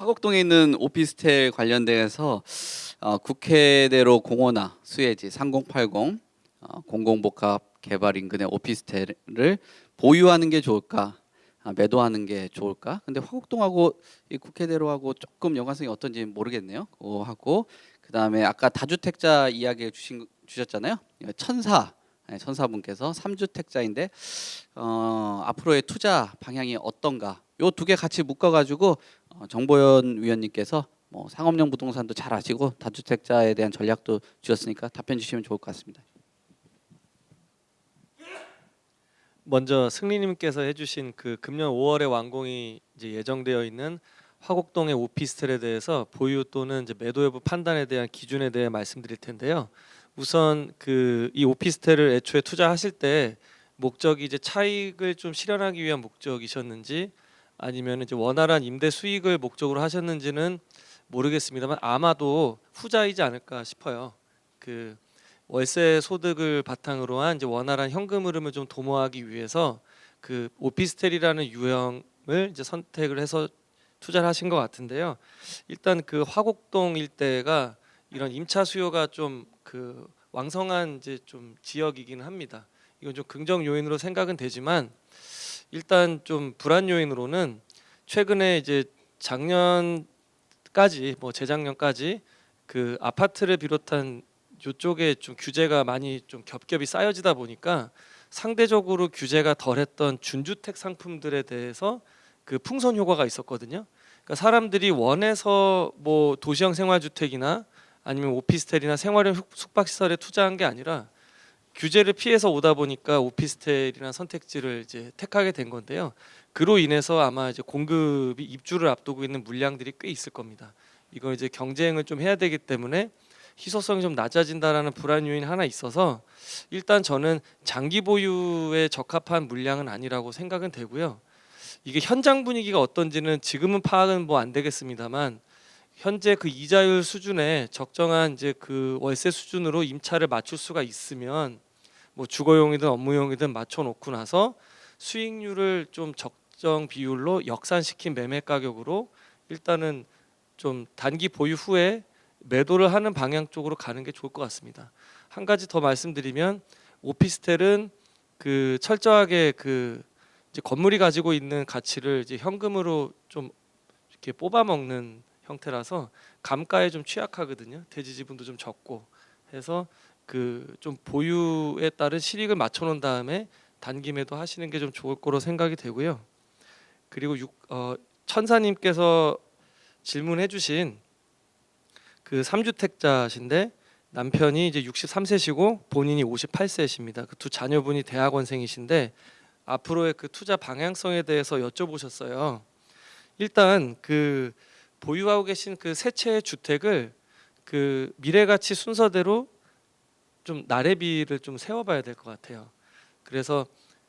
화곡동에 있는 오피스텔 관련돼서 어, 국회대로 공원화 수혜지 3080 어, 공공복합 개발 인근의 오피스텔을 보유하는 게 좋을까 아, 매도하는 게 좋을까? 근데 화곡동하고 이 국회대로하고 조금 연관성이 어떤지 모르겠네요. 그거 하고 그 다음에 아까 다주택자 이야기 주신 주셨잖아요. 천사 네, 천사분께서 3주택자인데 어, 앞으로의 투자 방향이 어떤가? 요 두 개 같이 묶어가지고 어, 정보연 위원님께서 뭐 상업용 부동산도 잘 아시고 다주택자에 대한 전략도 주셨으니까 답변 주시면 좋을 것 같습니다. 먼저 승리님께서 해주신 그 금년 5월에 완공이 이제 예정되어 있는 화곡동의 오피스텔에 대해서 보유 또는 이제 매도 여부 판단에 대한 기준에 대해 말씀드릴 텐데요. 우선 그 이 오피스텔을 애초에 투자하실 때 목적이 이제 차익을 좀 실현하기 위한 목적이셨는지 아니면 이제 원활한 임대 수익을 목적으로 하셨는지는 모르겠습니다만 아마도 후자이지 않을까 싶어요. 그 월세 소득을 바탕으로 한 이제 원활한 현금 흐름을 좀 도모하기 위해서 그 오피스텔이라는 유형을 이제 선택을 해서 투자를 하신 것 같은데요. 일단 그 화곡동 일대가 이런 임차 수요가 좀 그 왕성한 이제 좀 지역이기는 합니다. 이건 좀 긍정 요인으로 생각은 되지만 일단 좀 불안 요인으로는 최근에 이제 작년까지 뭐 재작년까지 그 아파트를 비롯한 이쪽에 좀 규제가 많이 좀 겹겹이 쌓여지다 보니까 상대적으로 규제가 덜했던 준주택 상품들에 대해서 그 풍선 효과가 있었거든요. 그러니까 사람들이 원해서 뭐 도시형 생활주택이나 아니면 오피스텔이나 생활형 숙- 숙박시설에 투자한 게 아니라 규제를 피해서 오다 보니까 오피스텔이나 선택지를 이제 택하게 된 건데요. 그로 인해서 아마 이제 공급이 입주를 앞두고 있는 물량들이 꽤 있을 겁니다. 이걸 이제 경쟁을 좀 해야 되기 때문에 희소성이 좀 낮아진다라는 불안 요인 하나 있어서 일단 저는 장기 보유에 적합한 물량은 아니라고 생각은 되고요. 이게 현장 분위기가 어떤지는 지금은 파악은 뭐 안 되겠습니다만 현재 그 이자율 수준에 적정한 이제 그 월세 수준으로 임차를 맞출 수가 있으면 뭐 주거용이든 업무용이든 맞춰 놓고 나서 수익률을 좀 적정 비율로 역산시킨 매매 가격으로 일단은 좀 단기 보유 후에 매도를 하는 방향 쪽으로 가는 게 좋을 것 같습니다. 한 가지 더 말씀드리면 오피스텔은 그 철저하게 그 건물이 가지고 있는 가치를 이제 현금으로 좀 이렇게 뽑아 먹는 형태라서 감가에 좀 취약하거든요. 대지 지분도 좀 적고 해서 그 좀 보유에 따른 실익을 맞춰 놓은 다음에 단기 매도 하시는 게 좀 좋을 거로 생각이 되고요. 그리고 육, 어, 천사님께서 질문해 주신 그 3주택자신데 남편이 이제 63세시고 본인이 58세십니다. 그 두 자녀분이 대학원생이신데 앞으로의 그 투자 방향성에 대해서 여쭤보셨어요. 일단 그 보유하고 계신 그 세 채의 주택을 그 미래 가치 순서대로 좀 나래비를 좀 세워봐야 될 것 같아요. 그래서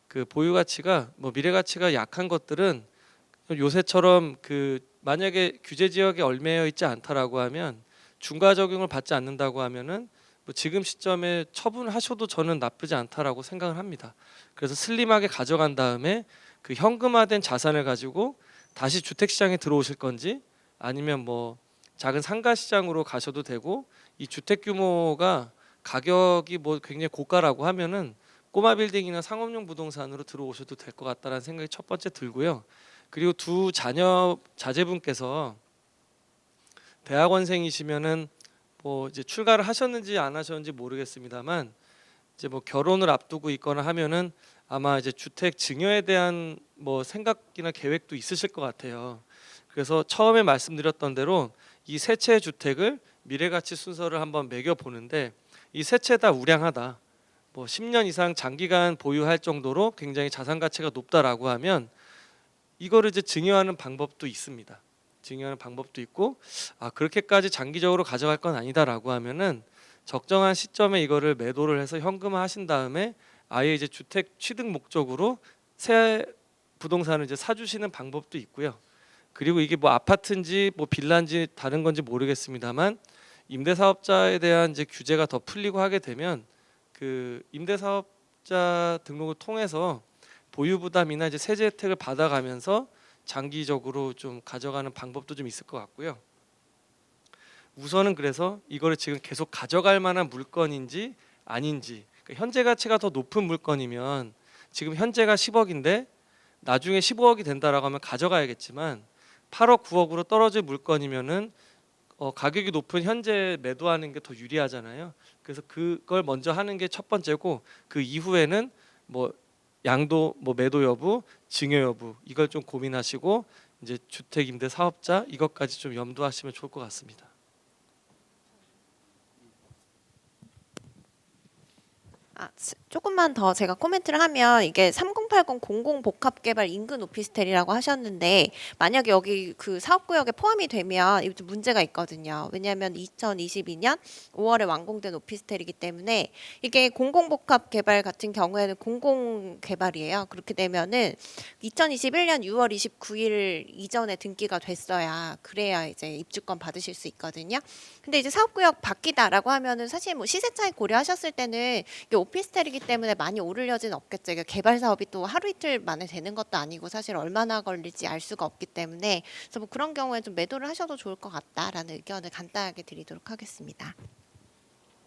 그 보유 가치가 뭐 미래 가치가 약한 것들은 요새처럼 그 만약에 규제 지역에 얽매여 있지 않다라고 하면 중과 적용을 받지 않는다고 하면은 뭐 지금 시점에 처분하셔도 저는 나쁘지 않다라고 생각을 합니다. 그래서 슬림하게 가져간 다음에 그 현금화된 자산을 가지고 다시 주택 시장에 들어오실 건지 아니면 뭐 작은 상가 시장으로 가셔도 되고 이 주택 규모가 가격이 뭐 굉장히 고가라고 하면은 꼬마 빌딩이나 상업용 부동산으로 들어오셔도 될 것 같다라는 생각이 첫 번째 들고요. 그리고 두 자녀 자제분께서 대학원생이시면은 뭐 이제 출가를 하셨는지 안 하셨는지 모르겠습니다만 이제 뭐 결혼을 앞두고 있거나 하면은 아마 이제 주택 증여에 대한 뭐 생각이나 계획도 있으실 것 같아요. 그래서 처음에 말씀드렸던 대로 이 세 채 주택을 미래 가치 순서를 한번 매겨 보는데 이 세 채 다 우량하다. 뭐 10년 이상 장기간 보유할 정도로 굉장히 자산 가치가 높다라고 하면 이거를 이제 증여하는 방법도 있습니다. 증여하는 방법도 있고 아 그렇게까지 장기적으로 가져갈 건 아니다라고 하면은 적정한 시점에 이거를 매도를 해서 현금화 하신 다음에 아예 이제 주택 취득 목적으로 새 부동산을 이제 사주시는 방법도 있고요. 그리고 이게 뭐 아파트인지 뭐 빌라인지 다른 건지 모르겠습니다만 임대 사업자에 대한 이제 규제가 더 풀리고 하게 되면 그 임대 사업자 등록을 통해서 보유 부담이나 이제 세제 혜택을 받아가면서 장기적으로 좀 가져가는 방법도 좀 있을 것 같고요. 우선은 그래서 이거를 지금 계속 가져갈 만한 물건인지 아닌지 그러니까 현재 가치가 더 높은 물건이면 지금 현재가 10억인데 나중에 15억이 된다라고 하면 가져가야겠지만 8억 9억으로 떨어질 물건이면은 어, 가격이 높은 현재 매도하는 게 더 유리하잖아요. 그래서 그걸 먼저 하는 게 첫 번째고 그 이후에는 뭐 양도 뭐 매도 여부, 증여 여부 이걸 좀 고민하시고 이제 주택 임대 사업자 이것까지 좀 염두하시면 좋을 것 같습니다. 아, 스- 조금만 더 제가 코멘트를 하면 이게 3080 공공 복합 개발 인근 오피스텔이라고 하셨는데 만약에 여기 그 사업 구역에 포함이 되면 이좀 문제가 있거든요. 왜냐하면 2022년 5월에 완공된 오피스텔이기 때문에 이게 공공 복합 개발 같은 경우에는 공공 개발이에요. 그렇게 되면은 2021년 6월 29일 이전에 등기가 됐어야 그래야 이제 입주권 받으실 수 있거든요. 근데 이제 사업 구역 바뀌다라고 하면은 사실 뭐 시세 차익 고려하셨을 때는 이게 오피스텔이기 때문에 많이 여지는 없겠죠. 이게 개발 사업이 또 하루 이틀 만에 되는 것도 아니고 사실 얼마나 걸릴지 알 수가 없기 때문에 그래서 뭐 그런 경우에 좀 매도를 하셔도 좋을 것 같다라는 의견을 간단하게 드리도록 하겠습니다.